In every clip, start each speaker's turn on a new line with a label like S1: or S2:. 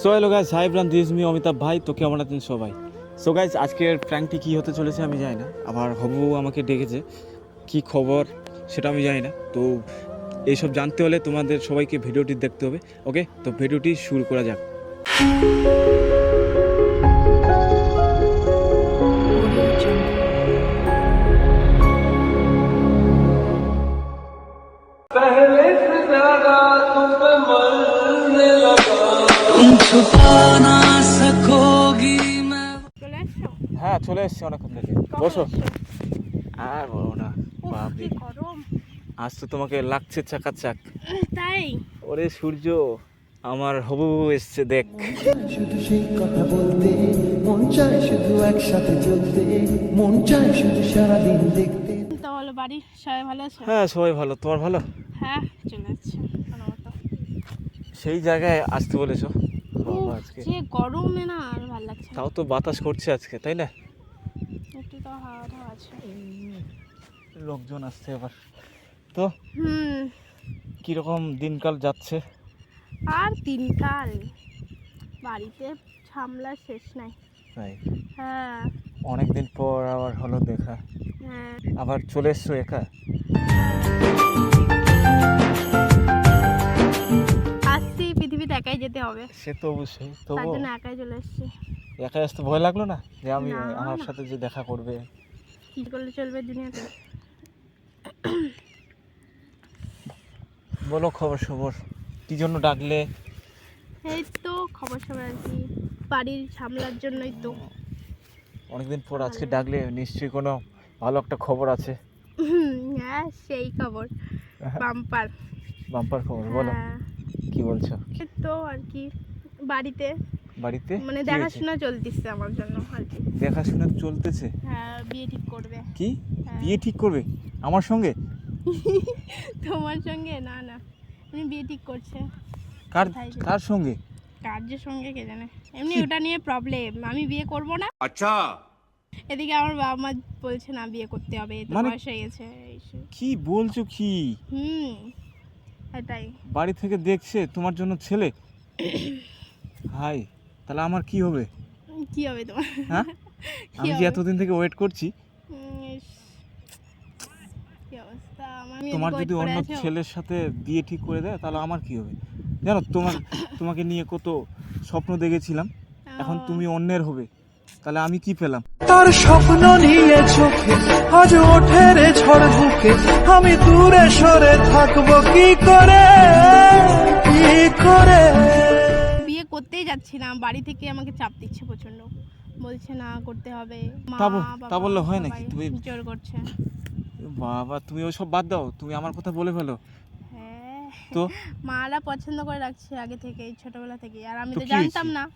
S1: So hello guys hi ব্রান this me Amitabh ভাই তো কেমন আছেন সবাই? সো গাইজ আজকের প্র্যাঙ্কটি কী হতে চলেছে আমি জানি না, আবার হবু আমাকে ডেকেছে, কি খবর সেটা আমি জানি না, তো এইসব জানতে হলে তোমাদের সবাইকে ভিডিওটি দেখতে হবে ওকে তো ভিডিওটি শুরু করা যাক। হ্যাঁ চলে এসছি অনেকক্ষণ থেকে। বসো। আর বলো না বাপরে
S2: গরম।
S1: আজ তো তোমাকে লাগছে চাকাচাক।
S2: তাই?
S1: ওরে সূর্য আমার হবু এসছে দেখ।
S3: শুধু সেই কথা বলতে মন চায় শুধু একসাথে চলতে মন চায় শুধু সারাদিন দেখতে।
S2: তো বলো বাড়ির সবাই ভালো আছে?
S1: হ্যাঁ সবাই ভালো। তোমার ভালো?
S2: হ্যাঁ চলে যাচ্ছে
S1: সেই জায়গায় আসতে বলেছ? বাবা, আজকে।
S2: যে গরমে না আর ভালো লাগছে
S1: তাও তো বাতাস করছে আজকে তাই না?
S2: একটু তো হাওয়া আছে।
S1: লোকজন আসছে এবার। তো
S2: হুম।
S1: কীরকম দিনকাল যাচ্ছে?
S2: আর দিনকাল বাড়িতে ঝামলা শেষ নাই।
S1: তাই?
S2: হ্যাঁ।
S1: অনেকদিন পর আবার হলো দেখা।
S2: হ্যাঁ।
S1: আবার চলে এসছো একা?
S2: একাই যেতে হবে।
S1: সে তো অবশ্যই
S2: তার
S1: তবু
S2: জন্য একাই চলে এসছি।
S1: একা আসতে ভয় লাগল না? যে আমি আমার সাথে যে দেখা করবে।
S2: কি করলে চলবে দুনিয়াতে?
S1: বলো খবর সবর কি জন্য ডাকলে?
S2: এই তো খবর সবার আর কি বাড়ির ঝামলার জন্যই তো।
S1: অনেকদিন পর আজকে ডাকলে নিশ্চয়ই কোনো ভালো একটা খবর আছে।
S2: হ্যাঁ সেই খবর। বাম্পার।
S1: বাম্পার খবর বলো।
S2: হ্যাঁ।
S1: কি বলছো?
S2: তো আর কি বাড়িতে।
S1: বাড়িতে?
S2: মানে দেখাশোনা চলতেছে আমার জন্য আর কি।
S1: দেখাশোনা চলতেছে?
S2: হ্যাঁ বিয়ে ঠিক করবে।
S1: কি?
S2: হ্যাঁ।
S1: বিয়ে ঠিক করবে? আমার সঙ্গে?
S2: তোমার সঙ্গে? না না। উনি বিয়ে ঠিক করছে।
S1: কার কার সঙ্গে?
S2: কার্যের সঙ্গে কে জানে। এমনি ওটা নিয়ে প্রবলেম আমি বিয়ে করব না।
S4: আচ্ছা।
S2: এদিকে আমার বাবা মা বলছে না বিয়ে করতে হবে। তো
S1: মানে
S2: বয়স হয়ে গেছে
S1: কি বলছো কি?
S2: হুম। এটাই
S1: বাড়ি থেকে দেখছে তোমার জন্য ছেলে। হাই তাহলে আমার কি হবে?
S2: কি হবে তোমার?
S1: হ্যাঁ? আমি যে এতদিন থেকে ওয়েট করছি। তোমার যদি অন্য ছেলের সাথে বিয়ে ঠিক করে দেয় তাহলে আমার কি হবে? জানো তোমার তোমাকে নিয়ে কত স্বপ্ন দেখেছিলাম। এখন তুমি অন্যের হবে। তাহলে আমি কি পেলাম?
S3: তার স্বপ্ন নিয়ে চোখে আজ ওঠে রে ঝড় বুকে। আমি দূরে সরে থাকব কি করে? কি করে?
S2: বিয়ে করতেই যাচ্ছি না। বাড়ি থেকে আমাকে চাপ দিচ্ছে প্রচণ্ড বলছে না করতে হবে। মা
S1: তা বল- তা
S2: বাবা
S1: বললে হয় নাকি?
S2: সবাই
S1: তুমি-
S2: জোর করছে।
S1: বাবা তুমি ওইসব বাদ দাও। তুমি আমার কথা বলে ফেলো।
S2: হ্যাঁ।
S1: তো?
S2: মারা পছন্দ করে রাখছে আগে থেকে ছোটবেলা থেকে আর আমি
S1: তো
S2: তো
S1: কি
S2: জানতাম
S1: হয়েছে?
S2: না।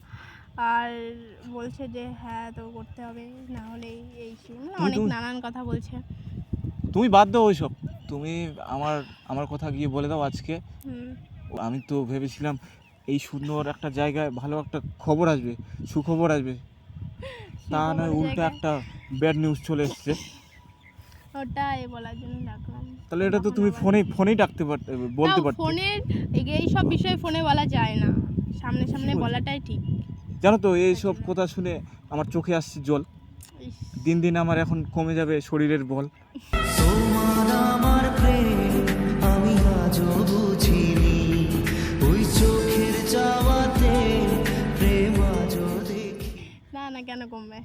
S2: আর বলছে যে হ্যাঁ তো করতে হবে না হলে এই- মানে অনেক নানান কথা বলছে।
S1: তুমি বাদ দাও ওইসব। তুমি আমার আমার কথা গিয়ে বলে দাও আজকে। আমি তো ভেবেছিলাম এই সুন্দর একটা জায়গায় ভালো একটা খবর আসবে সুখবর আসবে। তা নয় উল্টো একটা ব্যাড নিউজ চলে এসছে।
S2: ওটাই বলার জন্য ডাকলাম।
S1: তাহলে এটা তো তুমি
S2: আবার-
S1: ফোনেই ফোনেই ডাকতে পারতে বলতে পারতে।
S2: এই- এই সব বিষয়ে ফোনে বলা যায় না। সামনে সামনে বলাটাই ঠিক।
S1: জানো তো এইসব কথা শুনে আমার চোখে আসছে জল। দিন দিন আমার এখন কমে যাবে শরীরের বল।
S3: তোমার আমি আজও বুঝিনি। ওই চোখের যাওয়াতে প্রেম আজও দেখি।
S2: না না কেন কমবে?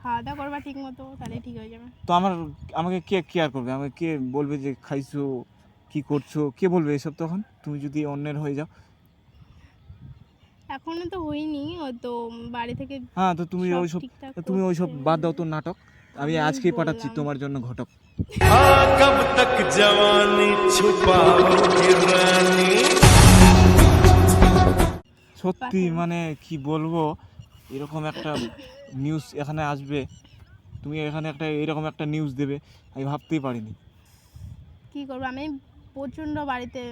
S2: খাওয়া দাওয়া করবা ঠিক মতো তাহলে ঠিক হয়ে যাবে।
S1: তো আমার আমাকে কে কেয়ার করবে? আমাকে কে বলবে যে খাইছো কি করছ? কে বলবে এসব তখন? তুমি যদি অন্যের হয়ে যাও।
S2: এখনও তো হয়নি তো বাড়ি থেকে
S1: হ্যাঁ তো তুমি ওইসব তুমি ওইসব বাদ দাও তো নাটক। আমি আজকেই পাঠাচ্ছি তোমার জন্য ঘটক।
S4: কব তক জওয়ানি ছুপাওগে
S1: সত্যি মানে কি বলব এরকম একটা নিউজ এখানে আসবে। তুমি এখানে একটা এরকম একটা নিউজ দেবে আমি ভাবতেই পারিনি।
S2: কি করব? আমি প্রচণ্ড বাড়িতে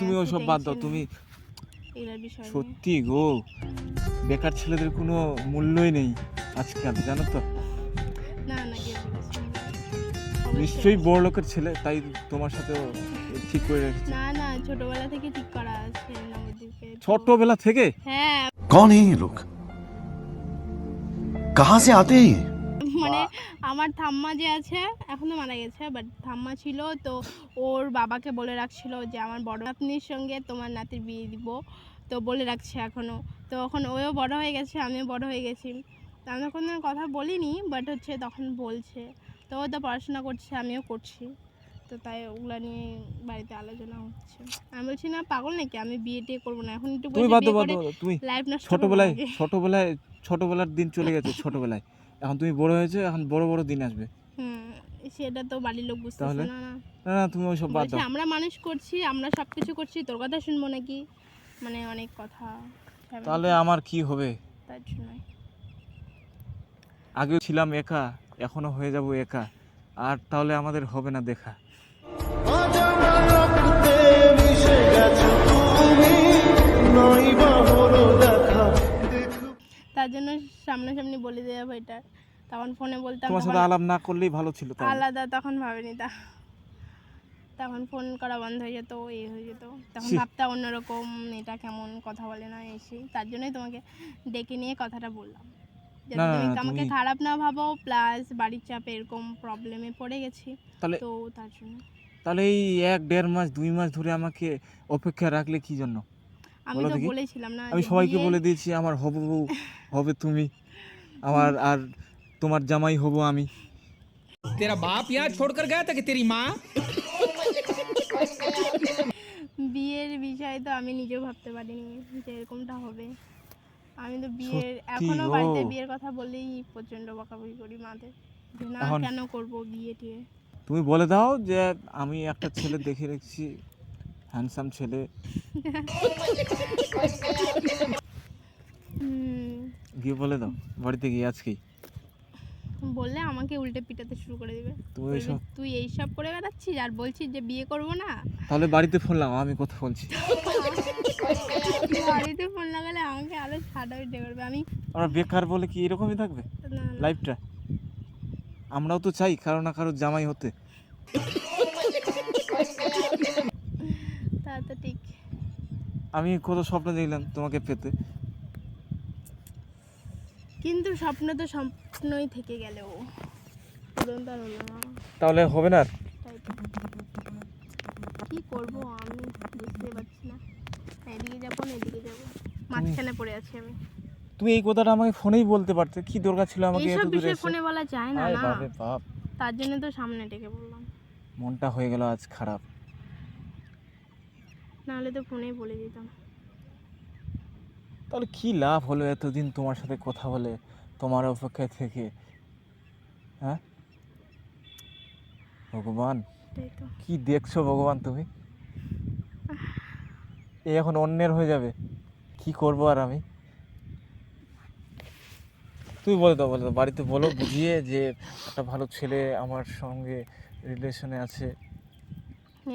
S1: তুমি
S2: ওই
S1: সব বাদ দাও তুমি সত্যি গো বেকার ছেলেদের কোনো মূল্যই নেই আজকাল জানো তো
S2: না না কি বলেছি অবশ্যই।
S1: নিশ্চয়ই বড় লোকের ছেলে তাই তোমার সাথে ঠিক করে রেখেছে
S2: না না ছোটবেলা থেকে ঠিক করা আছে নবদ্বীপ ওকে তো-
S1: ছোট্টবেলা থেকে
S2: হ্যাঁ
S5: कौन है ये लोग कहां से आते हैं ये
S2: মানে আমার ঠাম্মা যে আছে এখন তো মারা গেছে বাট ঠাম্মা ছিল তো ওর বাবাকে বলে রাখছিল যে আমার বড় নাতনির সঙ্গে তোমার নাতির বিয়ে দিব। তো বলে রাখছে এখনও তো এখন ওও বড় হয়ে গেছে আমিও বড় হয়ে গেছি। আমি তখন কথা বলিনি বাট হচ্ছে তখন বলছে। তো ও তো পড়াশোনা করছে আমিও করছি। তো তাই ওগুলা নিয়ে বাড়িতে আলোচনা হচ্ছে। আমি বলছি না পাগল নাকি? আমি বিয়ে টিয়ে করব না। এখন একটু
S1: তুমি ছোটবেলায় ছোটবেলায় ছোটবেলার দিন চলে গেছে ছোটবেলায়। এখন তুমি বড় হয়েছে এখন বড় বড় দিন আসবে।
S2: সেটা তো বাড়ির লোক বুঝতেছে না না।
S1: না না তুমি ওইসব বাদ দাও।
S2: আমরা মানুষ করছি আমরা সব কিছু করছি তোর কথা শুনব নাকি? মানে অনেক কথা
S1: তাহলে আমার কি হবে?
S2: তার জন্যই।
S1: আগে ছিলাম একা এখনও হয়ে যাব একা। আর তাহলে আমাদের হবে না
S4: মিশে গেছো তুমি দেখো
S2: তার জন্য সামনাসামনি বলে দেওয়া এটা। তখন ফোনে বলতাম
S1: তোমার সাথে আলাপ না করলেই ভালো ছিল
S2: আলাদা তখন ভাবিনি তা। তখন ফোন করা বন্ধ হয়ে যেত এই হয়ে যেত। তখন। ভাবতাম অন্যরকম এটা কেমন কথা বলে না এসে। তার জন্যই তোমাকে ডেকে নিয়ে কথাটা বললাম। আমাকে খারাপ না ভাবো প্লাস বাড়ির চাপে এরকম প্রবলেমে পড়ে গেছি তো তার জন্য।
S1: তাহলে এই এক দেড় মাস দুই মাস ধরে আমাকে অপেক্ষা রাখলে কি জন্য?
S2: আমি তো বলেছিলাম না
S1: আমি সবাইকে বলে দিয়েছি আমার হব হবে তুমি। আমার আর তোমার জামাই হব আমি।
S6: তেরা বাপ ইয়া ছোড়কর গায়া তাকে তেরি মা
S2: বিয়ের বিষয় তো আমি নিজেও ভাবতে পারিনি যে এরকমটা হবে। আমি তো বিয়ের এখনও বাড়িতে বিয়ের কথা বলেই প্রচণ্ড বকাবকি করি মাদের। না কেন করব বিয়ে টিয়ে?
S1: তুমি বলে দাও যে আমি একটা ছেলে দেখে রেখেছি হ্যান্ডসাম ছেলে।
S2: হুম,
S1: গিয়ে বলে দাও বাড়িতে গিয়ে আজকেই
S2: বললে আমাকে উল্টে পিটাতে শুরু করে দিবে। বলবে,
S1: ওইসব
S2: তুই এইসব করে বেড়াচ্ছিস আর বলছিস যে বিয়ে করব না?
S1: তাহলে বাড়িতে ফোন লাগাও আমি কথা বলছি।
S2: বাড়িতে ফোন লাগালে আমাকে আরও ছাড়া উঠে করবে আমি
S1: আমরা বেকার বলে কি এরকমই থাকবে? লাইফটা? আমরাও তো চাই কারও না কারও জামাই হতে।
S2: তা ঠিক।
S1: আমি কত স্বপ্ন দেখলাম তোমাকে পেতে।
S2: কিন্তু স্বপ্ন তো স্বপ্নই থেকে গেলেও। পূরণ তো আর হলো না।
S1: তাহলে হবে না আর?
S2: কি করব আমি? বুঝতে পারছি না। এদিকে যাব না এদিকে যাব। মাঝখানে পড়ে আছি আমি।
S1: তুমি এই কথাটা আমাকে ফোনেই বলতে পারতে। কি দরকার ছিল আমাকে
S2: এইসব
S1: এত দূরে
S2: বিষয়ে
S1: এসে?
S2: ফোনে বলা যায় না
S1: আয়
S2: না।
S1: বাপরে বাপ।
S2: তার জন্য তো সামনে ডেকে বললাম।
S1: মনটা হয়ে গেল আজ খারাপ।
S2: নাহলে তো ফোনেই বলে দিতাম।
S1: তাহলে কি লাভ হলো এতদিন তোমার সাথে কথা বলে তোমার অপেক্ষায় থেকে? হ্যাঁ? ভগবান কি দেখছ ভগবান তুমি? এই এখন অন্যের হয়ে যাবে। কি করব আর আমি? তুমি বলে দাও বলে দাও। বাড়িতে বলো বুঝিয়ে যে একটা ভালো ছেলে আমার সঙ্গে রিলেশনে আছে।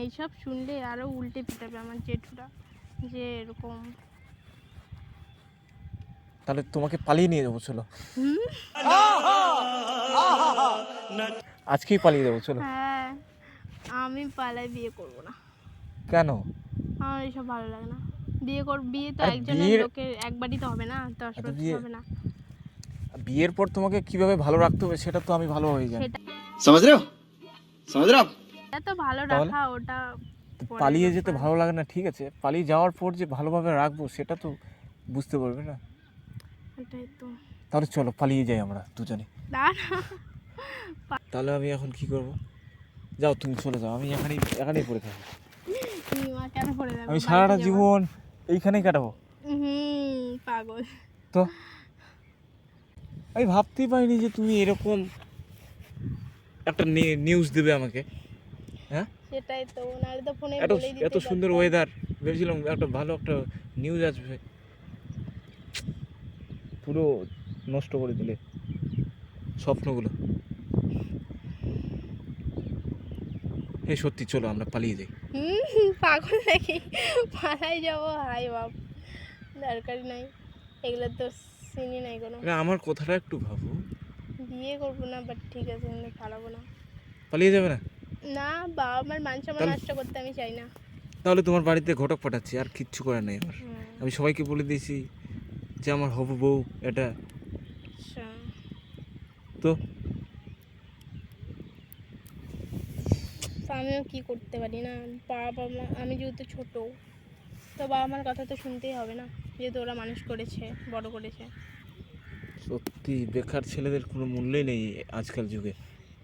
S2: এইসব শুনলে আরও উল্টে পেটাবে আমার জেঠুরা যে এরকম।
S1: তাহলে তোমাকে পালিয়ে নিয়ে যাব চলো। আজকেই পালিয়ে যাব চলো।
S2: হ্যাঁ আমি পালাই বিয়ে করব না।
S1: কেন?
S2: আমার এইসব ভালো লাগে না। বিয়ে কর বিয়ে তো একজনের লোকের একবারই তো হবে না দশ বছর হবে না।
S1: বিয়ের পর তোমাকে কীভাবে ভালো রাখতে হবে সেটা তো আমি ভালো হয়ে যাই
S5: সমাজ রে
S2: সমাজ রে ভালো রাখা ওটা
S1: পালিয়ে যেতে ভালো লাগে না ঠিক আছে? পালিয়ে যাওয়ার পর যে ভালোভাবে রাখব সেটা তো বুঝতে পারবে না।
S2: তো।
S1: তাহলে চলো পালিয়ে যাই আমরা দুজনে। তাহলে আমি এখন কি করব? যাও তুমি চলে যাও। আমি এখানেই এখানেই পড়ে থাকব। আমি সারাটা জীবন এইখানেই কাটাবো।
S2: পাগল।
S1: তো? আমি ভাবতেই পারিনি যে তুমি এরকম একটা নিউজ দেবে আমাকে।
S2: সেটাই তো নাহলে তো ফোনে
S1: এত এত সুন্দর ওয়েদার ভেবেছিলাম একটা ভালো একটা নিউজ আসবে। পুরো নষ্ট করে দিলে। স্বপ্নগুলো। হে সত্যি চলো আমরা পালিয়ে যাই।
S2: হুম পাগল নাকি? পালাই যাব হাই বাপ। দরকারই নাই। এগুলো তো চিনি নাই কোনো।
S1: না, আমার কথাটা একটু ভাবো।
S2: বিয়ে করব না বাট ঠিক আছে কিন্তু পালাবো না।
S1: পালিয়ে যাবে না?
S2: না বাবা মার মান সম্মান নষ্ট করতে আমি চাই না।
S1: তাহলে তোমার বাড়িতে ঘটক পাঠাচ্ছি আর কিচ্ছু করার নেই আমার। আমি সবাইকে বলে দিয়েছি যে আমার হবু বউ এটা
S2: আচ্ছা।
S1: তো?
S2: তো আমিও কি করতে পারি না? বাবা মা আমি যেহেতু ছোট তো বাবা মার কথা তো শুনতেই হবে না যেহেতু ওরা মানুষ করেছে বড় করেছে।
S1: সত্যি বেকার ছেলেদের কোনো মূল্যই নেই আজকাল যুগে।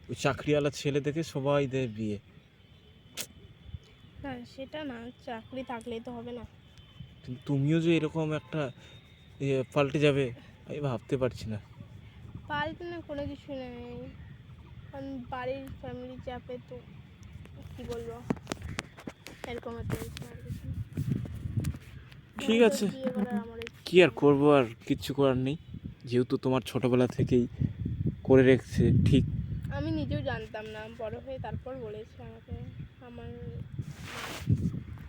S1: ওই চাকরিওয়ালা ছেলে দেখে সবাই দেয় বিয়ে।
S2: না সেটা না চাকরি থাকলেই তো হবে না।
S1: কিন্তু তুমিও যে এরকম একটা এ, পাল্টে যাবে আমি ভাবতে পারছি না।
S2: পাল্টে না কোনো কিছু নেই। কারণ বাড়ির ফ্যামিলি চাপে তো কি বলব? এরকম একটা হয়েছে আর কিছু না।
S1: ঠিক আছে।
S2: বিয়ে করার আমার ইচ্ছে।
S1: কি আর করব আর কিচ্ছু করার নেই। যেহেতু তোমার ছোটবেলা থেকেই করে রেখেছে ঠিক
S2: না বড় হয়ে তারপর বলেছে আমাকে আমার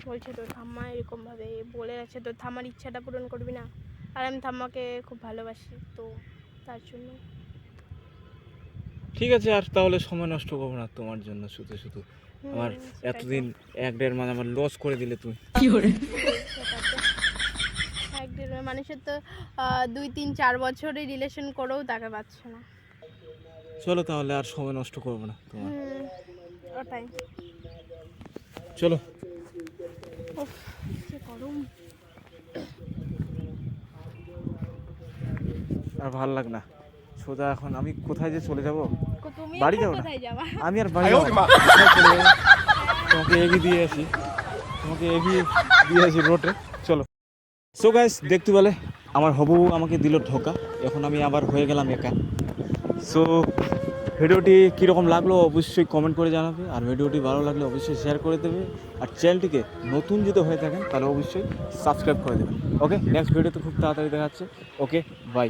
S2: বলছে তোর ঠাম্মা এরকমভাবে বলে আছে তোর ঠাম্মার ইচ্ছাটা পূরণ করবি না। আর আমি ঠাম্মাকে খুব ভালোবাসি তো তার জন্য।
S1: ঠিক আছে আর তাহলে সময় নষ্ট করব না তোমার জন্য শুধু শুধু। আমার এতদিন এক দেড় মাস আমার লস করে দিলে তুমি।
S2: কি করে? এক দেড় মানুষের তো দুই তিন চার বছরের রিলেশন করেও তাকে পাচ্ছে না।
S1: চলো তাহলে আর সময় নষ্ট করব না তোমার।
S2: ওটাই।
S1: চলো। আর ভালো লাগ না। সোজা এখন আমি কোথায় যে চলে যাব? বাড়ি যাও না? আমি আর বাড়ি যাব যাব? তোমাকে এগিয়ে দিয়ে আসি। তোমাকে এগিয়ে দিয়ে আসি রোডে। চলো। সো গাইস দেখতে বলে আমার হবু আমাকে দিল ঢোকা। এখন আমি আবার হয়ে গেলাম একা। সো ভিডিওটি কীরকম লাগল অবশ্যই কমেন্ট করে জানাবে, আর ভিডিওটি ভালো লাগলে অবশ্যই শেয়ার করে দেবে, আর চ্যানেলটিকে নতুন যদি হয়ে থাকেন, তাহলে অবশ্যই সাবস্ক্রাইব করে দেবেন। ওকে নেক্সট ভিডিওতে খুব তাড়াতাড়ি দেখাচ্ছে। Okay bye